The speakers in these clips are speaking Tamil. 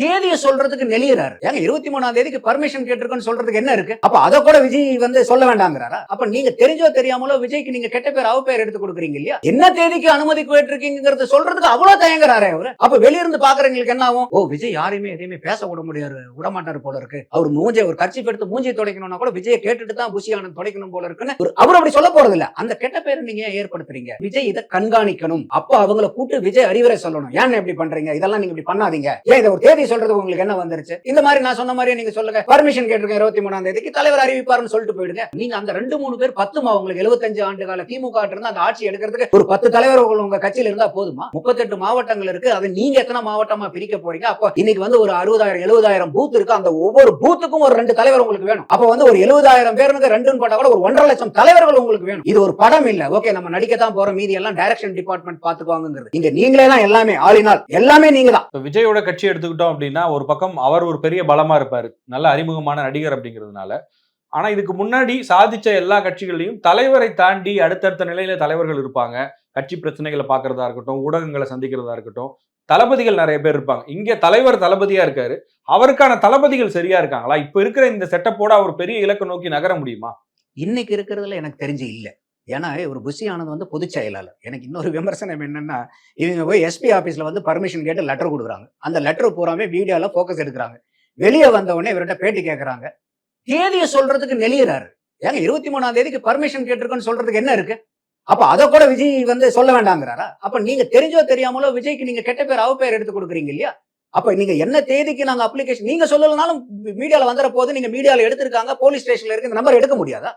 தேதியை சொல்றதுக்கு நெளியறாரு. ஏங்க இருபத்தி மூணாம் தேதிக்கு பர்மிஷன் கேட்டிருக்கோன்னு சொல்றதுக்கு என்ன இருக்கு? அப்ப அதை கூட விஜய் வந்து சொல்ல வேண்டாங்கிறாரா? அப்ப நீங்க தெரிஞ்சோ தெரியாமலோ விஜய்க்கு நீங்க கெட்ட பேர் அவ பேர் எடுத்து கொடுக்குறீங்க இல்லையா? என்ன தேதிக்கு அனுமதி கேட்டிருக்கீங்கிறது சொல்றதுக்கு அவ்வளவு தயங்குறாரு அவரு. அப்ப வெளியிருந்து பாக்குறவங்களுக்கு என்ன ஆகும்? ஓ விஜய் யாரையுமே எதையுமே பேச விட முடியாது. விட மாட்டாரு போல இருக்கு. அவர் மூஞ்சை ஒரு கட்சி எடுத்து மூஞ்சி துடைக்கணும்னா கூட விஜயை கேட்டுட்டு தான் புஷி தொடைக்கணும் போல இருக்குன்னு அவர் அப்படி சொல்ல போறது இல்ல அந்த கெட்ட பேரை நீங்க ஏன் ஏற்படுத்துறீங்க? விஜய் இதை கண்காணிக்கணும். அப்ப அவங்கள கூட்டு விஜய் அறிவுரை சொல்லணும். ஏன் இப்படி பண்றீங்க? இதெல்லாம் நீங்க இப்படி பண்ணாதீங்க. ஏன் இதை ஒரு தேதி சொல்றது உங்களுக்கு என்ன வந்துருச்சு? இந்த மாதிரி நான் சொன்ன மாதிரி நீங்க சொல்லுங்க. பர்மிஷன் கேட்டிருக்கேன் இருபத்தி மூணாம் தேதிக்கு. தலைவர் அறிவிப்பாருன்னு சொல்லிட்டு போயிடுங்க. நீங்க அந்த ரெண்டு மூணு பேர் பத்துமா உங்களுக்கு 75 ஆண்டு கால திமுக இருந்து அந்த ஆட்சி எடுக்கிறதுக்கு ஒரு பத்து தலைவர்கள் உங்க கட்சியில இருந்தா போதுமா? முப்பத்தெட்டு மாவட்டங்கள் இருக்கு. அது நீங்க எத்தனை மாவட்டமா பிரிக்க போறீங்க? அப்போ இன்னைக்கு வந்து ஒரு அறுபதாயிரம் எழுபதாயிரம் பூத் இருக்கு. அந்த ஒவ்வொரு பூத்துக்கும் ஒரு ரெண்டு தலைவர் உங்களுக்கு வேணும். அப்ப வந்து ஒரு எழுபதாயிரம் பேருக்கு ரெண்டுன்னு போட்டா கூட ஒரு ஒன்றரை லட்சம் தலைவர்கள் உங்களுக்கு வேணும். இது ஒரு படம் இல்ல. ஓகே நம்ம நடிக்கத்தான் போறோம். மீதி எல்லாம் டைரக்ஷன் டிபார்ட்மெண்ட் பாத்துக்குவாங்கிறது இங்க நீங்களே தான் எல்லாமே ஆளினால். எல்லாமே நீங்க தான் விஜயோட கட்சி எடுத்துக்கிட்டோம் அப்படின்னா ஒரு பக்கம் அவர் ஒரு பெரிய பலமா இருப்பாரு. நல்ல அறிமுகமான நடிகர் அப்படிங்கிறதுனால. ஆனா இதுக்கு முன்னாடி சாதிச்ச எல்லா கட்சிகள்லையும் தலைவரை தாண்டி அடுத்தடுத்த நிலையில தலைவர்கள் இருப்பாங்க. கட்சி பிரச்சனைகளை பார்க்கறதா இருக்கட்டும் ஊடகங்களை சந்திக்கிறதா இருக்கட்டும் தளபதிகள் நிறைய பேர் இருப்பாங்க. இங்க தலைவர் தளபதியா இருக்காரு. அவருக்கான தளபதிகள் சரியா இருக்காங்களா? இப்ப இருக்கிற இந்த செட்டப்போட அவர் பெரிய இலக்கை நோக்கி நகர முடியுமா? இன்னைக்கு இருக்கிறதுல எனக்கு தெரிஞ்சு இல்லை. ஏன்னா ஒரு புஷி ஆனந்த் வந்து பொதுச் செயலாளர். எனக்கு இன்னொரு விமர்சனம் என்னன்னா இவங்க போய் எஸ்பி ஆபீஸ்ல வந்து பர்மிஷன் கேட்டு லெட்டர் கொடுக்குறாங்க. அந்த லெட்டர் பூராமே வீடியோவில் ஃபோக்கஸ் எடுக்கிறாங்க. வெளியே வந்த உடனே இவர்கிட்ட பேட்டி கேட்கறாங்க தேதியை சொல்றதுக்கு நெளியிறாரு. ஏங்க இருபத்தி மூணாம் தேதிக்கு பர்மிஷன் கேட்டிருக்கோன்னு சொல்றதுக்கு என்ன இருக்கு? அப்ப அதை கூட விஜய் வந்து சொல்ல வேண்டாங்கிறாரா? அப்ப நீங்க தெரிஞ்சோ தெரியாமலோ விஜய்க்கு நீங்க கெட்ட பேர் அவ பேர் எடுத்து கொடுக்குறீங்க இல்லையா? அப்ப நீங்க என்ன தேதிக்கு நாங்க அப்ளிகேஷன் நீங்க சொல்லலனாலும் மீடியால வந்துற போது நீங்க மீடியால எடுத்திருக்காங்க போலீஸ் ஸ்டேஷன்ல இருக்கு இந்த நம்பர் எடுக்க முடியாதா?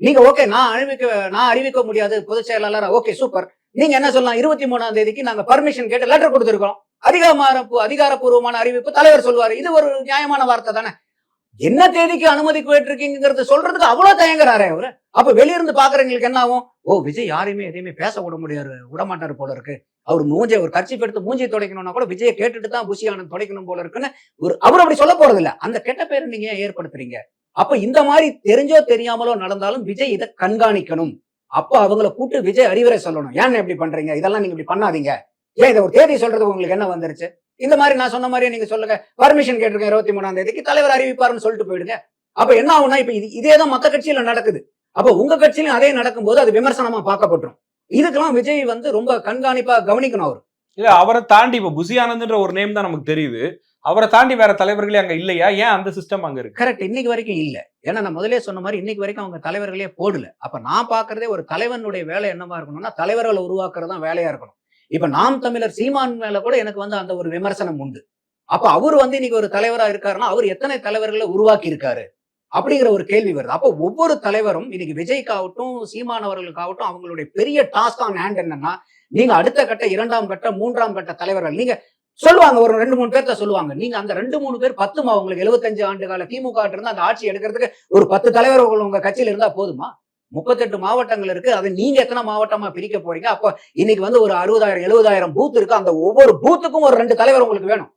நீங்க ஓகே நான் அறிவிக்க நான் அறிவிக்க முடியாது பொதுச் செயலாளர் ஓகே சூப்பர் நீங்க என்ன சொல்லலாம்? இருபத்தி மூணாம் தேதிக்கு நாங்க பர்மிஷன் கேட்டு லெட்டர் கொடுத்துருக்கோம் அதிகார அதிகாரப்பூர்வமான அறிவிப்பு தலைவர் சொல்வாரு இது ஒரு நியாயமான வார்த்தை தானே? என்ன தேதிக்கு அனுமதி கேட்டிருக்கீங்கிறது சொல்றதுக்கு அவ்வளவு தயங்குறாரு அவரு. அப்ப வெளியிருந்து பாக்குறவங்களுக்கு என்ன ஆகும்? ஓ விஜய் யாரையுமே எதையுமே பேச விட முடியாது விடமாட்டாரு போல இருக்கு. அவர் மூஞ்சை ஒரு கட்சி எடுத்து மூஞ்சி துடைக்கணும்னா கூட விஜயை கேட்டுட்டு தான் புஷி ஆனந்த் துடைக்கணும் போல இருக்குன்னு ஒரு அவர் அப்படி சொல்ல போறது இல்ல அந்த கெட்ட பேரை நீங்க ஏன் ஏற்படுத்துறீங்க? அப்ப இந்த மாதிரி தெரிஞ்சோ தெரியாமலோ நடந்தாலும் விஜய் இதை கண்காணிக்கணும். அப்ப அவங்கள கூட்டு விஜய் அறிவுரை சொல்லணும். ஏன் இப்படி பண்றீங்க? இதெல்லாம் நீங்க இப்படி பண்ணாதீங்க. ஏன் இதை ஒரு தேதி சொல்றது உங்களுக்கு என்ன வந்துருச்சு? இந்த மாதிரி நான் சொன்ன மாதிரியே நீங்க சொல்லுங்க. பர்மிஷன் கேட்டிருக்கேன் இருபத்தி மூணாம் தேதிக்கு. தலைவர் அறிவிப்பாருன்னு சொல்லிட்டு போயிடுங்க. அப்ப என்ன ஆகும்னா இப்ப இது இதே தான் மத்த கட்சியில நடக்குது. அப்ப உங்க கட்சியிலும் அதே நடக்கும்போது அது விமர்சனமா பார்க்கப்பட்டுரும். இதுக்கெல்லாம் விஜய் வந்து ரொம்ப கண்காணிப்பா கவனிக்கணும் அவர். இல்ல அவரை தாண்டி இப்ப புசி ஆனந்த்ன்ற ஒரு நேம் தான் நமக்கு தெரியுது. அவரை தாண்டி வேற தலைவர்களே அங்க இல்லையா? ஏன் அந்த சிஸ்டம் அங்க இருக்கு? கரெக்ட் இன்னைக்கு வரைக்கும் இல்ல. ஏன்னா நான் முதலே சொன்ன மாதிரி இன்னைக்கு வரைக்கும் அவங்க தலைவர்களே போடல. அப்ப நான் பாக்குறதே ஒரு தலைவனுடைய வேலை என்னவா இருக்கணும்னா தலைவர்களை உருவாக்குறது தான் வேலையா இருக்கணும். இப்ப நாம் தமிழர் சீமான் மேல கூட எனக்கு வந்து அந்த ஒரு விமர்சனம் உண்டு. அப்ப அவர் வந்து இன்னைக்கு ஒரு தலைவரா இருக்காருன்னா அவர் எத்தனை தலைவர்களை உருவாக்கி இருக்காரு அப்படிங்கிற ஒரு கேள்வி வருது. அப்போ ஒவ்வொரு தலைவரும் இன்னைக்கு விஜய்க்காகட்டும் சீமான் அவர்களுக்காகட்டும் அவங்களுடைய பெரிய டாஸ்க் ஆன் ஹேண்ட் என்னன்னா நீங்க அடுத்த கட்ட இரண்டாம் கட்ட மூன்றாம் கட்ட தலைவர்கள் நீங்க சொல்லுவாங்க ஒரு ரெண்டு மூணு பேர்த்த சொல்லுவாங்க. நீங்க அந்த ரெண்டு மூணு பேர் பத்துமா? உங்களுக்கு 75 ஆண்டு கால திமுக இருந்து அந்த ஆட்சி எடுக்கிறதுக்கு ஒரு பத்து தலைவர்கள் உங்க கட்சியில இருந்தா போதுமா? முப்பத்தெட்டு மாவட்டங்கள் இருக்கு. அதை நீங்க எத்தனை மாவட்டமா பிரிக்க போறீங்க? அப்ப இன்னைக்கு வந்து ஒரு அறுபதாயிரம் எழுபதாயிரம் பூத் இருக்கு. அந்த ஒவ்வொரு பூத்துக்கும் ஒரு ரெண்டு தலைவர் உங்களுக்கு வேணும்.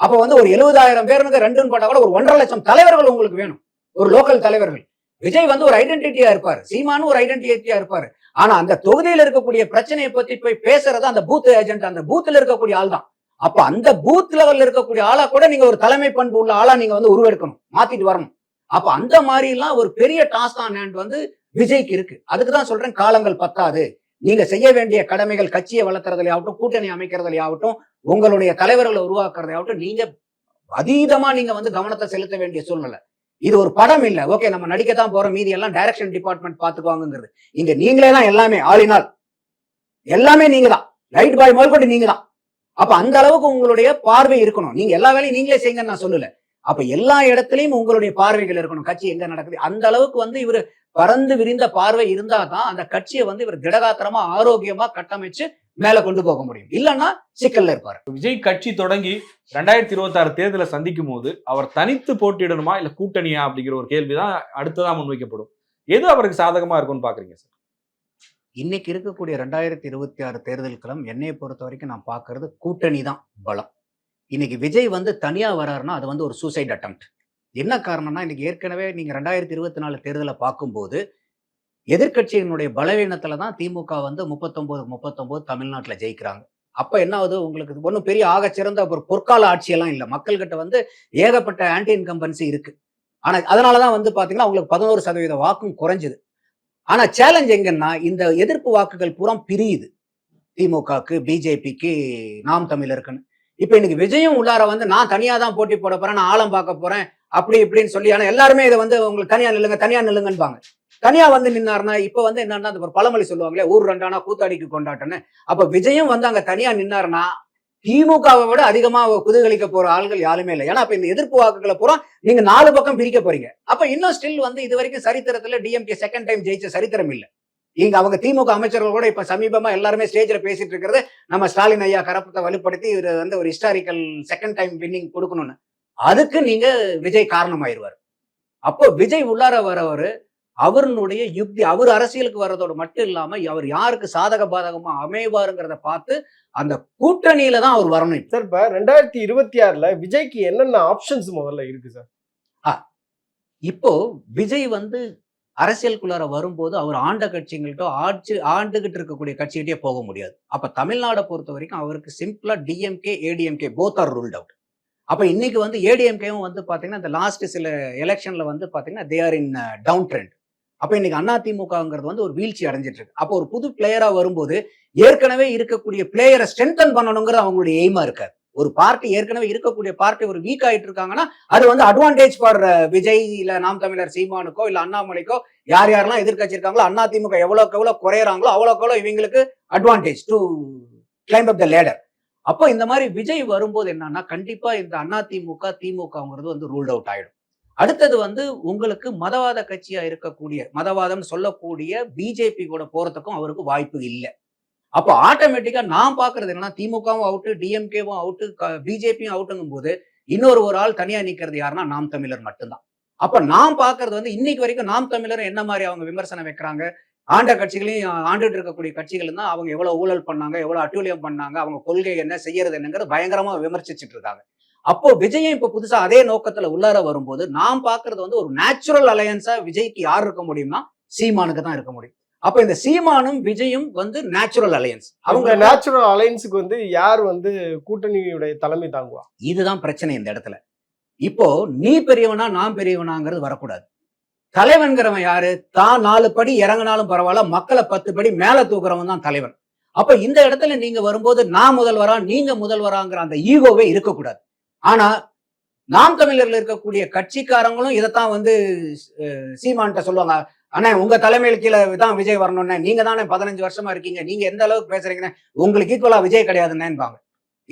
அப்ப வந்து ஒரு எழுபதாயிரம் பேருக்கு ரெண்டுன்னு போட்டா கூட ஒரு ஒன்றரை லட்சம் தலைவர்கள் உங்களுக்கு வேணும். ஒரு லோக்கல் தலைவர்கள். விஜய் வந்து ஒரு ஐடென்டிட்டியா இருப்பாரு. சீமானும் ஒரு ஐடென்டிட்டியா இருப்பாரு. ஆனா அந்த தொகுதியில இருக்கக்கூடிய பிரச்சனையை பத்தி போய் பேசுறது அந்த பூத் ஏஜென்ட் அந்த பூத்துல இருக்கக்கூடிய ஆள் தான் அப்ப அந்த பூத் லெவல்ல இருக்கக்கூடிய ஆளா கூட நீங்க ஒரு தலைமை பண்பு உள்ள ஆளா நீங்க வந்து உருவெடுக்கணும் மாத்திட்டு வரணும். அப்ப அந்த மாதிரி எல்லாம் ஒரு பெரிய டாஸ்க் ஆன் ஹேண்ட் வந்து விஜய்க்கு இருக்கு. அதுக்கு தான் சொல்றேன் காலங்கள் பத்தாது. நீங்க செய்ய வேண்டிய கடமைகள் கட்சியை வளர்த்துறதுலையாகட்டும் கூட்டணி அமைக்கிறதுலையாகட்டும் உங்களுடைய தலைவர்களை உருவாக்குறதையாகட்டும் நீங்க அதீதமா நீங்க வந்து கவனத்தை செலுத்த வேண்டிய சூழ்நிலை. இது ஒரு படம் இல்ல. ஓகே நம்ம நடிக்க தான் போறோம் மீதி எல்லாம் டைரக்ஷன் டிபார்ட்மெண்ட் பாத்துக்குவாங்கிறது இங்க நீங்களே தான் எல்லாமே ஆளினால். எல்லாமே நீங்க தான் ரைட் பாய் முதற்கொண்டு நீங்க தான் அப்ப அந்த அளவுக்கு உங்களுடைய பார்வை இருக்கணும். நீங்க எல்லா வேலையும் நீங்களே செய்யுங்கன்னு நான் சொல்லல. அப்ப எல்லா இடத்துலயும் உங்களுடைய பார்வைகள் இருக்கணும். கட்சி எங்க நடக்குது? அந்த அளவுக்கு வந்து இவர் பறந்து விரிந்த பார்வை இருந்தா தான் அந்த கட்சியை வந்து இவர் திடகாத்திரமா ஆரோக்கியமா கட்டமைச்சு மேல கொண்டு போக முடியும். இல்லைன்னா சிக்கல்ல இருப்பாரு. விஜய் கட்சி தொடங்கி ரெண்டாயிரத்தி இருபத்தாறு தேர்தலை சந்திக்கும் போது அவர் தனித்து போட்டியிடணுமா இல்ல கூட்டணியா அப்படிங்கிற ஒரு கேள்விதான் அடுத்ததா முன்வைக்கப்படும். எது அவருக்கு சாதகமா இருக்கும்னு பாக்குறீங்க சார்? இன்னைக்கு இருக்கக்கூடிய ரெண்டாயிரத்தி இருபத்தி ஆறு தேர்தல் என்னையை பொறுத்த வரைக்கும் நான் பார்க்கறது கூட்டணி தான் பலம். இன்னைக்கு விஜய் வந்து தனியாக வராருன்னா அது வந்து ஒரு சூசைட் அட்டம் என்ன காரணம்னா இன்னைக்கு ஏற்கனவே நீங்கள் ரெண்டாயிரத்தி இருபத்தி நாலு தேர்தலை பார்க்கும்போது எதிர்க்கட்சியினுடைய பலவீனத்தில் தான் திமுக வந்து முப்பத்தொம்போது முப்பத்தொம்போது தமிழ்நாட்டில் ஜெயிக்கிறாங்க. அப்போ என்ன ஆகுது உங்களுக்கு ஒன்றும் பெரிய ஆகச்சிறந்த ஒரு பொற்கால ஆட்சியெல்லாம் இல்லை. மக்கள்கிட்ட வந்து ஏகப்பட்ட ஆன்டி இன்கம்பன்சி ஆனால் அதனால் தான் வந்து பார்த்தீங்கன்னா உங்களுக்கு பதினோரு சதவீத வாக்கும் குறைஞ்சிது. ஆனா சேலஞ்ச் எங்கன்னா இந்த எதிர்ப்பு வாக்குகள் பூரா பிரியுது. திமுகக்கு பிஜேபிக்கு நாம் தமிழருக்குன்னு. இப்ப இன்னைக்கு விஜயும் உள்ளார வந்து நான் தனியா தான் போட்டி போட போறேன் நான் ஆழம் பார்க்க போறேன் அப்படி இப்படின்னு சொல்லி ஆனா எல்லாருமே இதை வந்து உங்களுக்கு தனியா நில்லுங்க தனியா நில்லுங்கன்பாங்க. தனியா வந்து நின்னார்னா இப்ப வந்து என்னன்னா ஒரு பழமொழி சொல்லுவாங்களே ஊர் ரெண்டானா கூத்தாடிக்கு கொண்டாட்டன்னு அப்ப விஜயும் வந்து அங்க தனியா நின்னாருன்னா திமுகவை விட அதிகமா குதூகலிக்க போற ஆள்கள் யாருமே இல்லை. ஏன்னா அப்ப இந்த எதிர்ப்பு வாக்குகளை பூரா நீங்க நாலு பக்கம் பிரிக்க போறீங்க. அப்ப இன்னும் ஸ்டில் வந்து இது வரைக்கும் சரித்திரத்துல டிஎம்கே செகண்ட் டைம் ஜெயிச்ச சரித்திரம் இல்ல. இங்க அவங்க திமுக அமைச்சர்கள் கூட இப்ப சமீபமா எல்லாருமே ஸ்டேஜ்ல பேசிட்டு இருக்கிறது நம்ம ஸ்டாலின் ஐயா கரப்பத்தை வலுப்படுத்தி இவர் வந்து ஒரு ஹிஸ்டாரிக்கல் செகண்ட் டைம் வின்னிங் கொடுக்கணும்னு. அதுக்கு நீங்க விஜய் காரணமாயிருவார். அப்போ விஜய் உள்ளார வரவர் அவருடைய யுக்தி அவர் அரசியலுக்கு வர்றதோடு மட்டும் இல்லாம அவர் யாருக்கு சாதக பாதகமா அமைவாருங்கிறத பார்த்து அந்த கூட்டணியில தான் அவர் வரணும். சார் இப்ப ரெண்டாயிரத்தி இருபத்தி ஆறுல விஜய்க்கு என்னென்ன ஆப்ஷன்ஸ் முதல்ல இருக்கு சார்? இப்போ விஜய் வந்து அரசியலுக்குள்ளார வரும்போது அவர் ஆண்ட கட்சிங்கள்ட்ட ஆட்சி ஆண்டுகிட்டு இருக்கக்கூடிய கட்சிகிட்டே போக முடியாது. அப்ப தமிழ்நாடை பொறுத்த வரைக்கும் அவருக்கு சிம்பிளா DMK ADMK both are ruled out அப்ப இன்னைக்கு வந்து ஏடிஎம்கேவும் வந்து பாத்தீங்கன்னா இந்த லாஸ்ட் சில எலெக்ஷன்ல வந்து பாத்தீங்கன்னா they are in down trend அப்ப இன்னைக்கு அதிமுகங்கிறது வந்து ஒரு வீழ்ச்சி அடைஞ்சிட்டு இருக்கு அப்போ ஒரு புது பிளேயரா வரும்போது ஏற்கனவே இருக்கக்கூடிய பிளேயரை ஸ்ட்ரென்தன் பண்ணணுங்கிறது அவங்களுடைய எய்மா இருக்காது. ஒரு பார்ட்டி ஏற்கனவே இருக்கக்கூடிய பார்ட்டி ஒரு வீக் ஆயிட்டு இருக்காங்கன்னா அது வந்து அட்வான்டேஜ் ஃபார் விஜய் இல்ல நாம் தமிழர் சீமானுக்கோ இல்ல அண்ணாமலைக்கோ யார் யாரெல்லாம் எதிர்கட்சி இருக்காங்களோ அண்ணா திமுக எவ்வளவுக்கு எவ்வளவு குறையறாங்களோ அவ்வளோக்கு எவ்வளவு இவங்களுக்கு advantage to climb up the ladder அப்போ இந்த மாதிரி விஜய் வரும்போது என்னன்னா கண்டிப்பா இந்த அண்ணா திமுக திமுகங்கிறது வந்து ரூல்ட் அவுட் ஆயிடும். அடுத்தது வந்து உங்களுக்கு மதவாத கட்சியா இருக்கக்கூடிய மதவாதம் சொல்லக்கூடிய பிஜேபி கூட போறதுக்கும் அவருக்கு வாய்ப்பு இல்லை. அப்போ ஆட்டோமேட்டிக்கா நான் பாக்குறது என்னன்னா திமுகவும் அவுட்டு டிஎம்கேவும் அவுட்டு பிஜேபியும் அவுட்டுங்கும் போது இன்னொரு ஒரு ஆள் தனியா நிக்கிறது யாருன்னா நாம் தமிழர் மட்டும்தான். அப்ப நாம் பாக்குறது வந்து இன்னைக்கு வரைக்கும் நாம் தமிழர் என்ன மாதிரி அவங்க விமர்சனம் வைக்கிறாங்க? ஆண்ட கட்சிகளையும் ஆண்டுட்டு இருக்கக்கூடிய கட்சிகள் தான் அவங்க எவ்வளவு ஊழல் பண்ணாங்க எவ்வளவு அட்டூழியம் பண்ணாங்க அவங்க கொள்கை என்ன செய்யறது என்னங்கிறது பயங்கரமா விமர்சிச்சுட்டு இருக்காங்க. அப்போ விஜயும் இப்ப புதுசா அதே நோக்கத்துல உள்ளார வரும்போது நாம் பாக்குறது வந்து ஒரு நேச்சுரல் அலையன்ஸா விஜய்க்கு யார் இருக்க முடியும்னா சீமானுக்கு தான் இருக்க முடியும். அப்ப இந்த சீமானும் விஜயும் வந்து நேச்சுரல் அலையன்ஸ் அவங்க நேச்சுரல் அலைன்ஸுக்கு வந்து யார் வந்து கூட்டணியுடைய தலைமை தாங்குவா? இதுதான் பிரச்சனை இந்த இடத்துல. இப்போ நீ பெரியவனா நான் பெரியவனாங்கிறது வரக்கூடாது. தலைவன்கிறவன் யாரு? தான் நாலு படி இறங்கினாலும் பரவாயில்ல மக்களை பத்து படி மேல தூக்குறவன் தான் தலைவன். அப்ப இந்த இடத்துல நீங்க வரும்போது நான் முதல்வரா நீங்க முதல்வராங்கிற அந்த ஈகோவே இருக்கக்கூடாது. ஆனா நாம் தமிழர்ல இருக்கக்கூடிய கட்சிக்காரங்களும் இதைத்தான் வந்து சீமான்ட்ட சொல்லுவாங்க. அண்ணா உங்க தலைமையில் கீழே தான் விஜய் வரணும்னே. நீங்க தானே பதினஞ்சு வருஷமா இருக்கீங்க. நீங்க எந்த அளவுக்கு பேசுறீங்கன்னு உங்களுக்கு ஈக்குவலா விஜய் கிடையாதுன்னேன்பாங்க.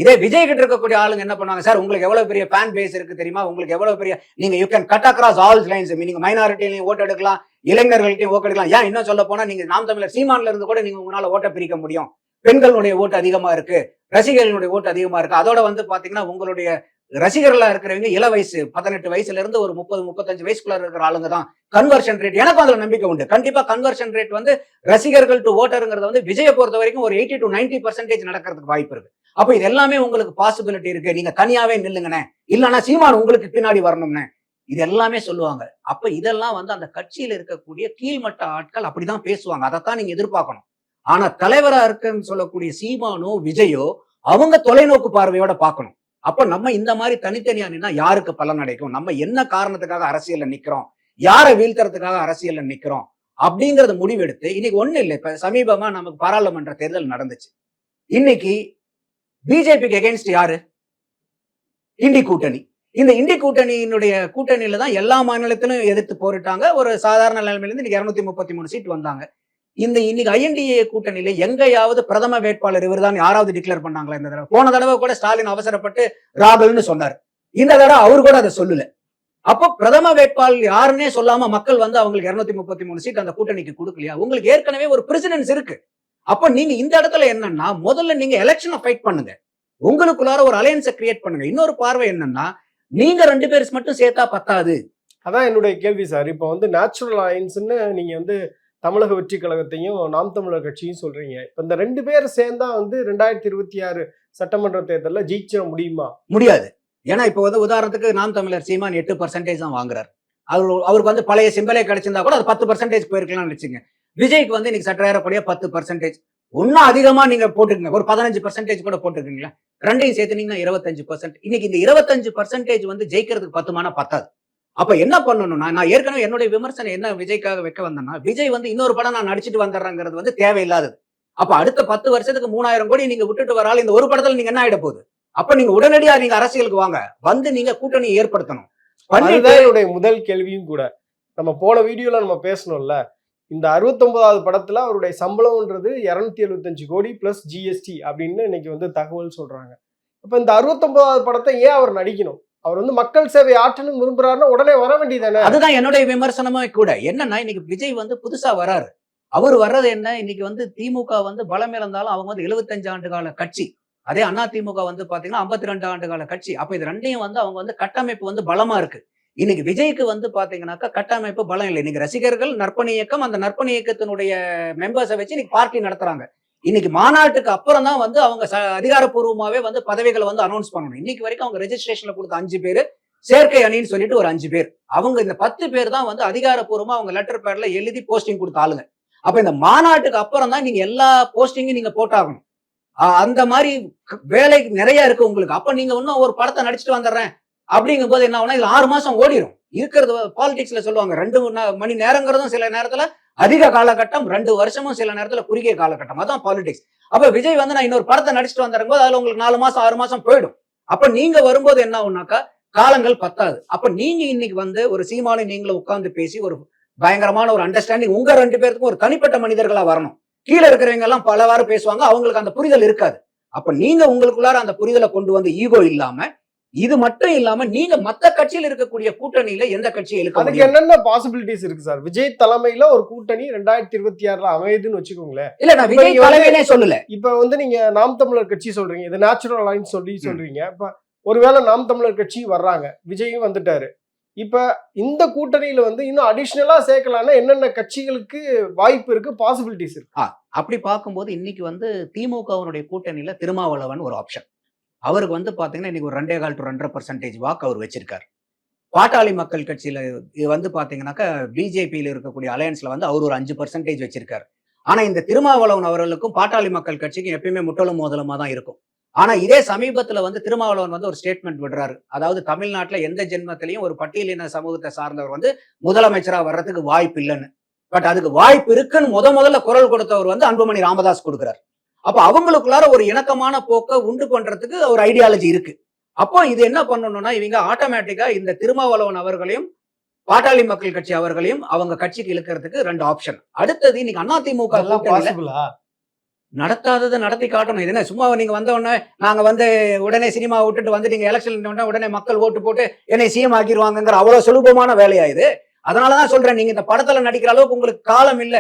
இதே விஜய் கிட்ட இருக்கக்கூடிய ஆளுங்க என்ன பண்ணுவாங்க? சார் உங்களுக்கு எவ்வளவு பெரிய ஃபேன் பேஸ் இருக்கு தெரியுமா? உங்களுக்கு எவ்வளவு பெரிய நீங்க you can cut across all lines நீங்க மைனாரிட்டிலையும் ஓட்டு எடுக்கலாம் இளைஞர்கள்ட்டையும் ஓட்டு எடுக்கலாம். ஏன் இன்னும் சொல்ல போனா நீங்க நாம் தமிழர் சீமான்ல இருந்து கூட நீங்க உங்களால ஓட்டை பிரிக்க முடியும். பெண்களுடைய ஓட்டு அதிகமா இருக்கு. ரசிகர்களுடைய ஓட்டு அதிகமா இருக்கு. அதோட வந்து பாத்தீங்கன்னா உங்களுடைய ரசிகர்களா இருக்கிறவங்க இள வயசு பதினெட்டு வயசுல இருந்து ஒரு முப்பது முப்பத்தஞ்சு வயசுக்குள்ள இருக்கிற ஆளுங்க தான் கன்வர்ஷன் ரேட் எனக்கும் அதுல நம்பிக்கை உண்டு. கண்டிப்பா கன்வர்ஷன் ரேட் வந்து ரசிகர்கள் டு ஓட்டருங்கிறது வந்து விஜய பொறுத்த வரைக்கும் ஒரு எயிட்டி டு நைன்டி பர்சன்டேஜ் நடக்கிறதுக்கு வாய்ப்பு இருக்கு. அப்ப இது எல்லாமே உங்களுக்கு பாசிபிலிட்டி இருக்கு. நீங்க தனியாவே நில்லுங்கண்ணே. இல்லைன்னா சீமான் உங்களுக்கு பின்னாடி வரணும்னே இது எல்லாமே சொல்லுவாங்க. அப்ப இதெல்லாம் வந்து அந்த கட்சியில இருக்கக்கூடிய கீழ்மட்ட ஆட்கள் அப்படிதான் பேசுவாங்க. அதைத்தான் நீங்க எதிர்பார்க்கணும். ஆனா தலைவரா இருக்குன்னு சொல்லக்கூடிய சீமானோ விஜயோ அவங்க தொலைநோக்கு பார்வையோட பார்க்கணும். அப்ப நம்ம இந்த மாதிரி தனித்தனியா நின்னா யாருக்கு பலன் அடைக்கும்? நம்ம என்ன காரணத்துக்காக அரசியல்ல நிக்கிறோம்? யாரை வீழ்த்துறதுக்காக அரசியல்ல நிக்கிறோம்? அப்படிங்கறத முடிவெடுத்து இன்னைக்கு ஒண்ணு இல்லை. இப்ப சமீபமா நமக்கு பாராளுமன்ற தேர்தல் நடந்துச்சு. இன்னைக்கு பிஜேபிக்கு எகென்ஸ்ட் யாரு? இண்டி கூட்டணி. இந்த இண்டி கூட்டணியினுடைய கூட்டணியில தான் எல்லா மாநிலத்திலும் எதிர்த்து போரிட்டாங்க. ஒரு சாதாரண நிலைமையில இருந்து இன்னைக்கு இருநூத்தி முப்பத்தி மூணு சீட் வந்தாங்க. இந்த இன்னைக்கு ஐஎன்டிஏ கூட்டணியில எங்கேயாவது பிரதம வேட்பாளர் இவர் தான் யாராவது டிக்ளேர் பண்ணாங்களா இந்த தடவை? போன தடவை கூட ஸ்டாலின் அவசரப்பட்டு ராகுல்னு சொன்னார். இந்த தடவை அவர் கூட அதை சொல்லல. அப்போ பிரதம வேட்பாளர் யாருன்னே சொல்லாம மக்கள் வந்து அவங்களுக்கு இருநூத்தி முப்பத்தி மூணு சீட் அந்த கூட்டணிக்கு கொடுக்கலையா? உங்களுக்கு ஏற்கனவே ஒரு பிரசிடன்ஸ் இருக்கு. அப்ப நீங்க இந்த இடத்துல என்னன்னா முதல்ல நீங்க எலெக்ஷனை ஃபைட் பண்ணுங்க. உங்களுக்குள்ளார ஒரு அலையன்ஸை கிரியேட் பண்ணுங்க. இன்னொரு பார்வை என்னன்னா நீங்க ரெண்டு பேர் மட்டும் சேர்த்தா பத்தாது. அதான் என்னுடைய கேள்வி சார். இப்போ வந்து நேச்சுரல் அலையன்ஸ்ன்னு நீங்க வந்து தமிழக வெற்றி கழகத்தையும் நாம் தமிழர் கட்சியும் சொல்றீங்க. இப்போ இந்த ரெண்டு பேர் சேர்ந்தா வந்து ரெண்டாயிரத்தி இருபத்தி ஆறு சட்டமன்ற தேர்தலில் ஜெயிச்சிட முடியுமா? முடியாது. ஏன்னா இப்போ வந்து உதாரணத்துக்கு நாம் தமிழர் சீமான் எட்டு பர்சன்டேஜ் தான் வாங்குறாரு. அவர் அவருக்கு வந்து பழைய சிம்பலே கிடைச்சிருந்தா கூட அது பத்து பர்சன்டேஜ் போயிருக்கலாம்னு வச்சுங்க விஜய்க்கு வந்து இன்னைக்கு சற்ற பத்து பர்சன்டேஜ் இன்னும் அதிகமாக நீங்கள் போட்டுக்கங்க ஒரு பதினஞ்சு பர்சன்டேஜ் கூட போட்டுருக்கீங்களா? ரெண்டையும் சேர்த்துனீங்கன்னா இருபத்தஞ்சு பர்சன்ட் இன்னைக்கு இந்த இருபத்தஞ்சு பர்சன்டேஜ் வந்து ஜெயிக்கிறதுக்கு பத்துமானா பத்தாது. அப்ப என்ன பண்ணணும்னா நான் ஏற்கனவே என்னுடைய விமர்சனம் என்ன விஜய்க்காக வைக்க வந்தேன்னா விஜய் வந்து இன்னொரு படம் நான் நடிச்சிட்டு வந்துடுறேங்கிறது வந்து தேவையில்லாதது. அப்ப அடுத்த பத்து வருஷத்துக்கு மூணாயிரம் கோடி நீங்க விட்டுட்டு வரால இந்த ஒரு படத்துல நீங்க என்ன ஆயிட போகுது? அப்ப நீங்க உடனடியா நீங்க அரசியலுக்கு வாங்க. வந்து நீங்க கூட்டணி ஏற்படுத்தணும். என்னுடைய முதல் கேள்வியும் கூட நம்ம போன வீடியோல நம்ம பேசணும்ல இந்த அறுபத்தொன்பதாவது படத்துல அவருடைய சம்பளம்ன்றது இருநூத்தி எழுபத்தஞ்சு கோடி பிளஸ் ஜிஎஸ்டி அப்படின்னு இன்னைக்கு வந்து தகவல் சொல்றாங்க. அப்ப இந்த அறுபத்தொன்பதாவது படத்தை ஏன் அவர் நடிக்கணும்? அவர் வந்து மக்கள் சேவை ஆற்றணும் விரும்புறாருன்னா உடனே வர வேண்டியதானே அதுதான் என்னுடைய விமர்சனமே கூட. என்னன்னா இன்னைக்கு விஜய் வந்து புதுசா வராரு. அவர் வர்றது என்ன? இன்னைக்கு வந்து திமுக வந்து பலம் இழந்தாலும் அவங்க வந்து 75 ஆண்டு கால கட்சி. அதே அண்ணா திமுக வந்து பாத்தீங்கன்னா 52 ரெண்டு ஆண்டு கால கட்சி. அப்ப இது ரெண்டையும் வந்து அவங்க வந்து கட்டமைப்பு வந்து பலமா இருக்கு. இன்னைக்கு விஜய்க்கு வந்து பாத்தீங்கன்னாக்கா கட்டமைப்பு பலம் இல்லை. இன்னைக்கு ரசிகர்கள் நற்பணி இயக்கம் அந்த நற்பணி இயக்கத்தினுடைய மெம்பர்ஸை வச்சு இன்னைக்கு பார்ட்டி நடத்துறாங்க. இன்னைக்கு மாநாட்டுக்கு அப்புறம் தான் வந்து அவங்க ச- அதிகாரப்பூர்வமாவே வந்து பதவிகளை வந்து அனௌன்ஸ் பண்ணணும். இன்னைக்கு வரைக்கும் அவங்க ரெஜிஸ்ட்ரேஷன்ல கொடுத்த அஞ்சு பேர் சேர்க்கை அணின்னு சொல்லிட்டு ஒரு அஞ்சு பேர். அவங்க இந்த பத்து பேர் தான் வந்து அதிகாரப்பூர்வமா அவங்க லெட்டர் பேட்ல எழுதி போஸ்டிங் கொடுத்த ஆளுங்க. அப்ப இந்த மாநாட்டுக்கு அப்புறம் தான் நீங்க எல்லா போஸ்டிங்கும் நீங்க போட்டாகணும். அந்த மாதிரி வேலை நிறைய இருக்கு உங்களுக்கு. அப்ப நீங்க இன்னும் ஒரு படத்தை நடிச்சுட்டு வந்துடுறேன். அப்படிங்கும் போது என்ன ஆகும்னா இதுல ஆறு மாசம் ஓடிடும் இருக்கிறது பாலிடிக்ஸ்ல சொல்லுவாங்க ரெண்டு மணி நேரங்கிறதும் சில நேரத்துல அதிக காலகட்டம் ரெண்டு வருஷமும் சில நேரத்துல குறுகிய காலகட்டம். அதான் பாலிடிக்ஸ் அப்ப விஜய் வந்து நான் இன்னொரு படத்தை நடிச்சுட்டு வந்துடும் போது அதுல உங்களுக்கு நாலு மாசம் ஆறு மாசம் போயிடும். அப்ப நீங்க வரும்போது என்ன ஆகும்னாக்கா காலங்கள் பத்தாது. அப்ப நீங்க இன்னைக்கு வந்து ஒரு சீமானை நீங்களும் உட்கார்ந்து பேசி ஒரு பயங்கரமான ஒரு அண்டர்ஸ்டாண்டிங் உங்க ரெண்டு பேருக்கும் ஒரு தனிப்பட்ட மனிதர்களா வரணும். கீழே இருக்கிறவங்க எல்லாம் பலவாறு பேசுவாங்க அவங்களுக்கு அந்த புரிதல் இருக்காது. அப்ப நீங்க உங்களுக்குள்ளார அந்த புரிதலை கொண்டு வந்து ஈகோ இல்லாம இது மட்டும் இல்லாம நீங்க மத்த கட்சியில் இருக்கக்கூடிய கூட்டணியில எந்த கட்சியை இழுக்க அதுக்கு என்னென்ன பாசிபிலிட்டிஸ் இருக்கு சார்? விஜய் தலைமையில ஒரு கூட்டணி ரெண்டாயிரத்தி இருபத்தி ஆறுல அமையுதுன்னு வச்சுக்கோங்களேன். இல்ல நான் விஜய் தலைமையிலே சொல்லல. இப்ப வந்து நீங்க நாம் தமிழர் கட்சி சொல்றீங்க. இது நேச்சுரல் அலைன்ஸ் சொல்லி சொல்றீங்க. இப்ப ஒருவேளை நாம் தமிழர் கட்சி வர்றாங்க. விஜயும் வந்துட்டாரு. இப்ப இந்த கூட்டணியில வந்து இன்னும் அடிஷ்னலா சேர்க்கலாம்னா என்னென்ன கட்சிகளுக்கு வாய்ப்பு இருக்கு பாசிபிலிட்டிஸ் இருக்கு? அப்படி பார்க்கும்போது இன்னைக்கு வந்து திமுகவினுடைய கூட்டணியில திருமாவளவன் ஒரு ஆப்ஷன் அவருக்கு வந்து பார்த்தீங்கன்னா இன்னைக்கு ஒரு ரெண்டே கால் டு ரெண்டரை பர்சன்டேஜ் வாக்கு அவர் வச்சிருக்காரு. பாட்டாளி மக்கள் கட்சியில இது வந்து பாத்தீங்கன்னாக்கா பிஜேபியில இருக்கக்கூடிய அலையன்ஸ்ல வந்து அவர் ஒரு அஞ்சு பர்சன்டேஜ் வச்சிருக்காரு. ஆனா இந்த திருமாவளவன் அவர்களுக்கும் பாட்டாளி மக்கள் கட்சிக்கும் எப்பயுமே முட்டலும் மோதலமாக தான் இருக்கும். ஆனா இதே சமீபத்துல வந்து திருமாவளவன் வந்து ஒரு ஸ்டேட்மெண்ட் விடுறாரு. அதாவது தமிழ்நாட்டுல எந்த ஜென்மத்திலையும் ஒரு பட்டியலின சமூகத்தை சார்ந்தவர் வந்து முதலமைச்சரா வர்றதுக்கு வாய்ப்பு இல்லைன்னு பட் அதுக்கு வாய்ப்பு இருக்குன்னு முத முதல்ல குரல் கொடுத்தவர் வந்து அன்புமணி ராமதாஸ் கொடுக்குறார். அப்ப அவங்களுக்குள்ளார ஒரு இணக்கமான போக்கை உண்டு பண்றதுக்கு ஒரு ஐடியாலஜி இருக்கு. அப்போ இது என்ன பண்ணணும்னா இவங்க ஆட்டோமேட்டிக்கா இந்த திருமாவளவன் அவர்களையும் பாட்டாளி மக்கள் கட்சி அவர்களையும் அவங்க கட்சிக்கு இழுக்கிறதுக்கு ரெண்டு ஆப்ஷன் அடுத்தது இன்னைக்கு அதிமுக நடத்தாததை நடத்தி காட்டணும். இது என்ன சும்மா நீங்க வந்த உடனே நாங்க வந்து உடனே சினிமா விட்டுட்டு வந்து நீங்க எலெக்ஷன் உடனே உடனே மக்கள் ஓட்டு போட்டு என்னை சிஎம் ஆக்கிடுவாங்கங்கிற அவ்வளவு சுலபமான வேலையா இது? அதனாலதான் சொல்றேன் நீங்க இந்த படத்துல நடிக்கிற அளவுக்கு உங்களுக்கு காலம் இல்ல.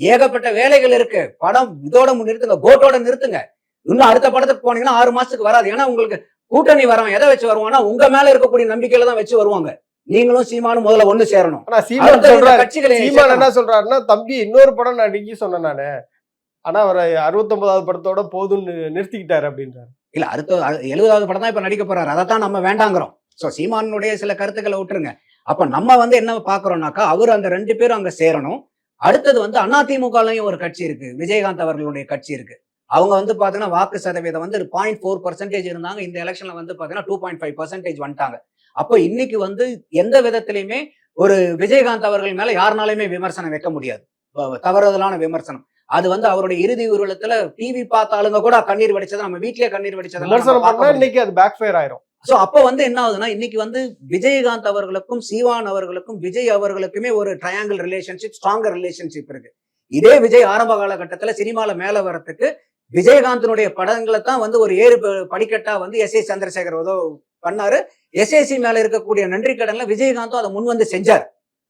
ஏகப்பட்ட வேலைகள் இருக்கு. படம் இதோட நிறுத்துங்க கோட்டோட நிறுத்துங்க. இன்னும் அடுத்த படத்துக்கு போனீங்கன்னா ஆறு மாசத்துக்கு வராது. ஏன்னா உங்களுக்கு கூட்டணி வரவன் எதை வச்சு வருவான்னா உங்க மேல இருக்கக்கூடிய நம்பிக்கையில தான் வச்சு வருவாங்க. நீங்களும் சீமானும் முதல்ல ஒண்ணு சேரணும். ஆனா சீமான் சொல்றாரு. சீமான். என்ன சொல்றாருன்னா தம்பி இன்னொரு படம் நடிக்க சொன்னேன் நானு. ஆனா அவர் அறுபத்தொன்பதாவது படத்தோட போதும்னு நிறுத்திக்கிட்டாரு அப்படின்றாரு. இல்ல அடுத்த எழுபதாவது படம் தான் இப்ப நடிக்க போறாரு. அதைத்தான் நம்ம வேண்டாங்கிறோம். சோ சீமானுடைய சில கருத்துக்களை விட்டுருங்க. அப்ப நம்ம வந்து என்ன பாக்குறோம்னாக்கா அவர் அந்த ரெண்டு பேரும் அங்க சேரணும். அடுத்தது வந்து அதிமுகலையும் ஒரு கட்சி இருக்கு. விஜயகாந்த் அவர்களுடைய கட்சி இருக்கு. அவங்க வந்து பாத்தீங்கன்னா வாக்கு சதவீதம் வந்து பாயிண்ட் ஃபோர் பர்சன்டேஜ் இருந்தாங்க. இந்த எலெக்ஷன்ல வந்து பாத்தீங்கன்னா டூ பாயிண்ட் ஃபைவ் பர்சன்டேஜ் வந்துட்டாங்க. அப்போ இன்னைக்கு வந்து எந்த விதத்திலையுமே ஒரு விஜயகாந்த் அவர்கள் மேல யாருனாலையுமே விமர்சனம் வைக்க முடியாது. தவறுதலான விமர்சனம். அது வந்து அவருடைய இறுதி ஊர்வலத்துல டிவி பார்த்த ஆளுங்க கூட கண்ணீர் வடிச்சதை நம்ம வீட்லயே கண்ணீர் முடியும். இன்னைக்கு அது பேக் ஃபயர் ஆயிரும். சோ அப்ப வந்து என்ன ஆகுதுன்னா இன்னைக்கு வந்து விஜயகாந்த் அவர்களுக்கும் சீவான் அவர்களுக்கும் விஜய் அவர்களுக்குமே ஒரு ட்ரையாங்கிள் ரிலேஷன்ஷிப் ஸ்ட்ராங்கர் ரிலேஷன்ஷிப் இருக்கு. இதே விஜய் ஆரம்ப காலகட்டத்துல சினிமால மேல வரத்துக்கு விஜயகாந்தனுடைய படங்களை தான் வந்து ஒரு ஏறு படிக்கட்டா வந்து எஸ் ஏ சந்திரசேகர் ஏதோ பண்ணாரு. எஸ்ஏசி மேல இருக்கக்கூடிய நன்றி கடன்ல விஜயகாந்தும் அதை முன் வந்து செஞ்சார்.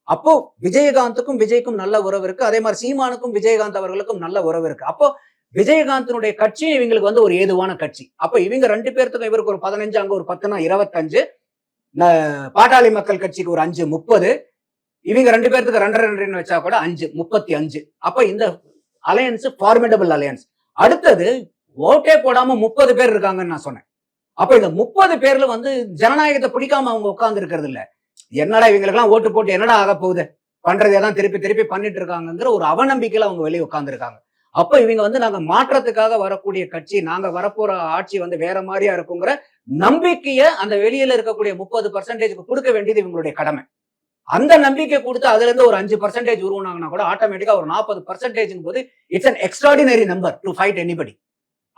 அப்போ விஜயகாந்துக்கும் விஜய்க்கும் நல்ல உறவு இருக்கு. அதே மாதிரி சீமானுக்கும் விஜயகாந்த் அவர்களுக்கும் நல்ல உறவு இருக்கு. அப்போ விஜயகாந்தனுடைய கட்சி இவங்களுக்கு வந்து ஒரு ஏதுவான கட்சி. அப்ப இவங்க ரெண்டு பேர்த்துக்கும் இவருக்கு ஒரு பதினஞ்சு அங்க ஒரு பத்துனா இருபத்தஞ்சு. பாட்டாளி மக்கள் கட்சிக்கு ஒரு அஞ்சு முப்பது. இவங்க ரெண்டு பேர்த்துக்கு ரெண்டரை ரெண்டுன்னு வச்சா கூட அஞ்சு முப்பத்தி அஞ்சு. அப்ப இந்த அலையன்ஸ் ஃபார்மிடபிள் அலையன்ஸ் அடுத்தது ஓட்டே போடாம முப்பது பேர் இருக்காங்கன்னு நான் சொன்னேன். அப்ப இந்த முப்பது பேர்ல வந்து ஜனநாயகத்தை பிடிக்காம அவங்க உட்கார்ந்து இருக்கிறது இல்ல. என்னடா இவங்களுக்கெல்லாம் ஓட்டு போட்டு என்னடா ஆக போகுது? பண்றதே தான் திருப்பி திருப்பி பண்ணிட்டு இருக்காங்கங்கிற ஒரு அவநம்பிக்கையில அவங்க வெளியே உட்கார்ந்து இருக்காங்க. அப்போ இவங்க வந்து நாங்க மாற்றத்துக்காக வரக்கூடிய கட்சி நாங்க வரப்போற ஆட்சி வந்து வேற மாதிரியா இருக்குங்கிற நம்பிக்கையை அந்த வெளியில இருக்கக்கூடிய முப்பது பர்சன்டேஜ்க்கு கொடுக்க வேண்டியது இவங்களுடைய கடமை. அந்த நம்பிக்கை கொடுத்து அதுல இருந்து ஒரு அஞ்சு பர்சன்டேஜ் உருவானாங்கன்னா கூட ஆட்டோமேட்டிக்கா ஒரு நாற்பது பர்சன்டேஜ் போது it's an extraordinary number to fight anybody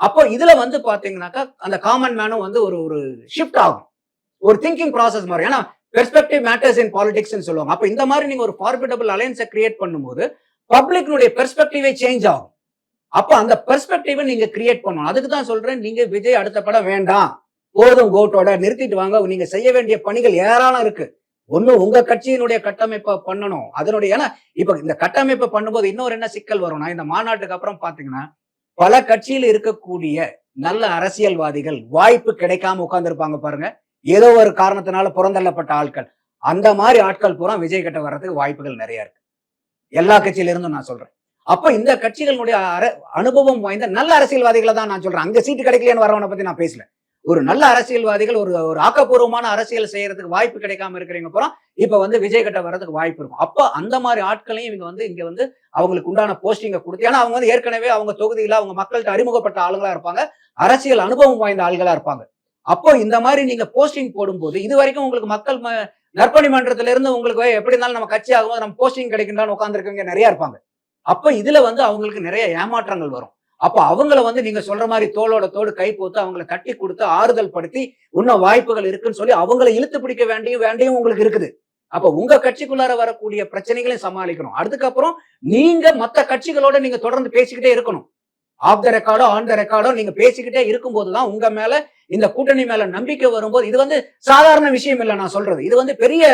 அப்போ இதுல வந்து பாத்தீங்கன்னாக்கா அந்த காமன் மேனும் வந்து ஒரு ஒரு ஷிஃப்ட் ஆகும். ஒரு திங்கிங் ப்ராசஸ் மாதிரி. ஏன்னா பெர்ஸ்பெக்டிவ் மேட்டர்ஸ் இன் பாலிடிக்ஸ் சொல்லுவாங்க. அப்போ இந்த மாதிரி நீங்க ஒரு ஃபார்பிடபிள் அலையன்ஸை கிரியேட் பண்ணும்போது பப்ளிக்னுடைய பெர்ஸ்பெக்டிவே சேஞ்ச் ஆகும். அப்போ அந்த பெர்ஸ்பெக்டிவை நீங்க கிரியேட் பண்ணணும். அதுக்கு தான் சொல்றேன் நீங்க விஜய் அடுத்த படம் வேண்டாம். போதும் கோட்டோட நிறுத்திட்டு வாங்க. நீங்க செய்ய வேண்டிய பணிகள் ஏராளம் இருக்கு. ஒண்ணு உங்க கட்சியினுடைய கட்டமைப்பை பண்ணணும். அதனுடைய ஏன்னா இப்ப இந்த கட்டமைப்பை பண்ணும்போது இன்னொரு என்ன சிக்கல் வரும்னா இந்த மாநாட்டுக்கு அப்புறம் பாத்தீங்கன்னா பல கட்சியில் இருக்கக்கூடிய நல்ல அரசியல்வாதிகள் வாய்ப்பு கிடைக்காம உட்கார்ந்துருப்பாங்க பாருங்க. ஏதோ ஒரு காரணத்தினால புறந்தள்ளப்பட்ட ஆட்கள். அந்த மாதிரி ஆட்கள் பூரா விஜய் கிட்ட வர்றதுக்கு வாய்ப்புகள் நிறைய இருக்கு. எல்லா கட்சியில இருந்தும் நான் சொல்றேன். அப்ப இந்த கட்சிகளுடைய அர- அனுபவம் வாய்ந்த நல்ல அரசியல்வாதிகளை தான் நான் சொல்றேன். அங்க சீட்டு கிடைக்கலன்னு வரவனை பத்தி நான் பேசல. ஒரு நல்ல அரசியல்வாதிகள் ஒரு ஒரு ஆக்கப்பூர்வமான அரசியல் செய்யறதுக்கு வாய்ப்பு கிடைக்காம இருக்கிறவங்க அப்புறம் இப்ப வந்து விஜய் கிட்ட வர்றதுக்கு வாய்ப்பு இருக்கும். அப்ப அந்த மாதிரி ஆட்களையும் இவங்க வந்து இங்க வந்து அவங்களுக்கு உண்டான போஸ்டிங்கை கொடுத்து ஏன்னா அவங்க வந்து ஏற்கனவே அவங்க தொகுதியில அவங்க மக்கள்கிட்ட அறிமுகப்பட்ட ஆளுங்களா இருப்பாங்க. அரசியல் அனுபவம் வாய்ந்த ஆள்களா இருப்பாங்க. அப்போ இந்த மாதிரி நீங்க போஸ்டிங் போடும்போது இது வரைக்கும் உங்களுக்கு மக்கள் ம- நற்பணி மன்றத்திலிருந்து உங்களுக்கு எப்படி இருந்தாலும் நம்ம கட்சி ஆகும்போது நம்ம போஸ்டிங் கிடைக்கின்றான்னு உட்காந்துருக்கவங்க நிறைய இருப்பாங்க. அப்ப இதுல வந்து அவங்களுக்கு நிறைய ஏமாற்றங்கள் வரும். அப்ப அவங்கள வந்து நீங்க சொல்ற மாதிரி தோளோட தோடு கை போத்து அவங்கள தட்டி கொடுத்து ஆறுதல் படுத்தி இன்னும் வாய்ப்புகள் இருக்குன்னு சொல்லி அவங்கள இழுத்து பிடிக்க வேண்டியும் வேண்டியும் உங்களுக்கு இருக்குது. அப்ப உங்க கட்சிக்குள்ளார வரக்கூடிய பிரச்சனைகளையும் சமாளிக்கணும். அதுக்கப்புறம் நீங்க மத்த கட்சிகளோட நீங்க தொடர்ந்து பேசிக்கிட்டே இருக்கணும். ஆஃப் த ரெக்கார்டோ ஆன் த ரெக்கார்டோ நீங்க பேசிக்கிட்டே இருக்கும்போது தான் உங்க மேல இந்த கூட்டணி மேல நம்பிக்கை வரும்போது இது வந்து சாதாரண விஷயம் இல்லை நான் சொல்றது. இது வந்து பெரிய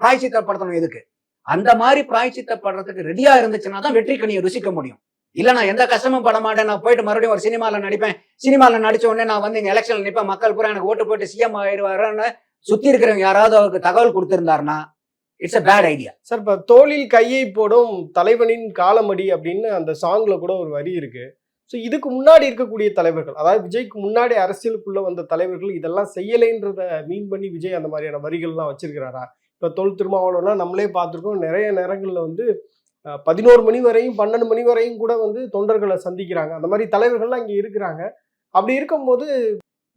பிராய்ச்சித்தப்படுத்தணும் இதுக்கு அந்த மாதிரி பிராய்ச்சித்தப்படுறதுக்கு ரெடியா இருந்துச்சுன்னா தான் வெற்றி கனியை ருசிக்க முடியும். இல்ல நான் எந்த கஷ்டமும் பட மாட்டேன். நான் போயிட்டு மறுபடியும் ஒரு சினிமால நடிப்பேன். சினிமால நடிச்ச உடனே நான் வந்து இங்க எலெக்ஷன்ல நிப்பேன். மக்கள் பூரா எனக்கு ஓட்டு போட்டு சிஎம் ஆயிடுவாருன்னு சுத்தி இருக்கிறவங்க யாராவது அவருக்கு தகவல் கொடுத்திருந்தாருன்னா it's a bad idea sir இப்ப தோளில் கையை போடும் தலைவனின் காலமடி அப்படின்னு அந்த சாங்ல கூட ஒரு வரி இருக்கு. ஸோ இதுக்கு முன்னாடி இருக்கக்கூடிய தலைவர்கள் அதாவது விஜய்க்கு முன்னாடி அரசியலுக்குள்ள வந்த தலைவர்கள் இதெல்லாம் செய்யலைன்றத மீன் பண்ணி விஜய் அந்த மாதிரியான வரிகள்லாம் வச்சிருக்கிறாரா? இப்போ தொல் திருமாவளவனா நம்மளே பார்த்துருக்கோம். நிறைய நேரங்களில் வந்து பதினோரு மணி வரையும் பன்னெண்டு மணி வரையும் கூட வந்து தொண்டர்களை சந்திக்கிறாங்க. அந்த மாதிரி தலைவர்கள்லாம் இங்கே இருக்கிறாங்க. அப்படி இருக்கும்போது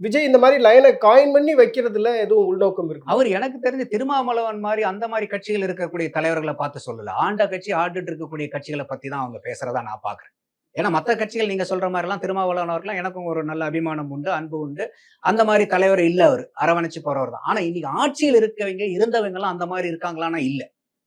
விஜய் இந்த மாதிரி லைனை காயின் பண்ணி வைக்கிறதுல எதுவும் உள்நோக்கம் இருக்கு அவர் எனக்கு தெரிஞ்ச திருமாமலவன் மாதிரி அந்த மாதிரி கட்சிகள் இருக்கக்கூடிய தலைவர்களை பார்த்து சொல்லல. ஆண்ட கட்சி ஆண்டுட்டு இருக்கக்கூடிய கட்சிகளை பத்தி தான் அவங்க பேசுறதா நான் பாக்குறேன். ஏன்னா மற்ற கட்சிகள் நீங்க சொல்ற மாதிரிலாம் திருமாவளவன் அவர்கள்லாம் எனக்கும் ஒரு நல்ல அபிமானம் உண்டு அன்பு உண்டு. அந்த மாதிரி தலைவர் இல்ல அவர். அரவணைச்சு போறவர் தான். ஆனா இன்னைக்கு ஆட்சியில் இருக்கவங்க இருந்தவங்க எல்லாம் அந்த மாதிரி இருக்காங்களான்னா இல்ல.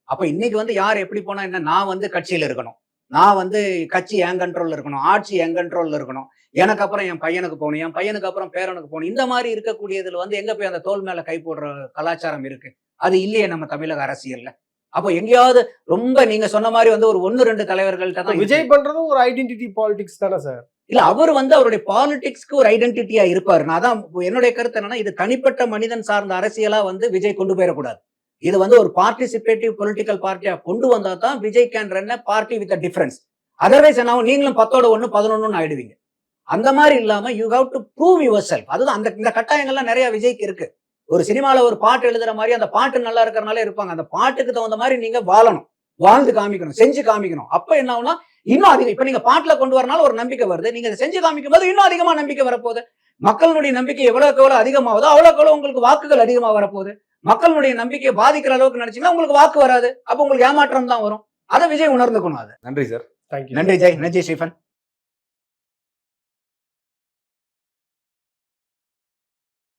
அப்ப இன்னைக்கு வந்து யார் எப்படி போனா என்ன? நான் வந்து கட்சியில இருக்கணும். நான் வந்து கட்சி என் கண்ட்ரோல்ல இருக்கணும். ஆட்சி என் கண்ட்ரோல்ல இருக்கணும். எனக்கு அப்புறம் என் பையனுக்கு போகணும். என் பையனுக்கு அப்புறம் பேரனுக்கு போகணும். இந்த மாதிரி இருக்கக்கூடியதுல வந்து எங்க போய் அந்த தோல் மேல கை போடுற கலாச்சாரம் இருக்கு? அது இல்லையே நம்ம தமிழக அரசியல்ல. அப்போ எங்கேயாவது ரொம்ப நீங்க சொன்ன மாதிரி வந்து ஒரு ஒன்னு ரெண்டு தலைவர்கள்ட்ட தான் விஜய் பண்றதும் ஒரு ஐடென்டிட்டி பாலிடிக்ஸ் தானே சார் இல்ல அவர் வந்து அவருடைய பாலிடிக்ஸ்க்கு ஒரு ஐடென்டிட்டியா இருப்பாரு. நான் அதான் என்னுடைய கருத்து என்னன்னா இது தனிப்பட்ட மனிதன் சார்ந்த அரசியலா வந்து விஜய் கொண்டு போயிடக்கூடாது. இது வந்து ஒரு பார்ட்டிசிபேட்டிவ் பொலிட்டிக்கல் பார்ட்டியா கொண்டு வந்தா தான் Vijay can run party with difference otherwise என்ன? நீங்களும் பத்தோட ஒண்ணு பதினொன்னு ஆயிடுவீங்க. அந்த மாதிரி இல்லாம you have to prove yourself அதுதான் அந்த இந்த கட்டாயங்கள்லாம் நிறைய விஜய்க்கு இருக்கு. ஒரு சினிமால ஒரு பாட்டு எழுதுற மாதிரி அந்த பாட்டு நல்லா இருக்கறனால இருப்பாங்க. அந்த பாட்டுக்கு தகுந்த மாதிரி நீங்க வாழணும். வாழ்ந்து காமிக்கணும். செஞ்சு காமிக்கணும். அப்ப என்ன ஆகும்னா இன்னும் அதிகம் இப்ப நீங்க பாட்டுல கொண்டு வரனால ஒரு நம்பிக்கை வருது. நீங்க செஞ்சு காமிக்கும் போது இன்னும் அதிகமா நம்பிக்கை வரப்போகுது. மக்களுடைய நம்பிக்கை எவ்வளவுக்கு எவ்வளவு அதிகமாகுதோ அவ்வளவுக்கு எவ்வளவு உங்களுக்கு வாக்குகள் அதிகமா வரப்போகுது. மக்களுடைய நம்பிக்கையை பாதிக்கிற அளவுக்கு நினைச்சீங்கன்னா உங்களுக்கு வாக்கு வராது. அப்ப உங்களுக்கு ஏமாற்றம் தான் வரும். அதை விஜய் உணர்ந்துக்கணும் அது. தேங்க்யூ நன்றி ஜெய். நன்றி ஸ்ரீஃபன்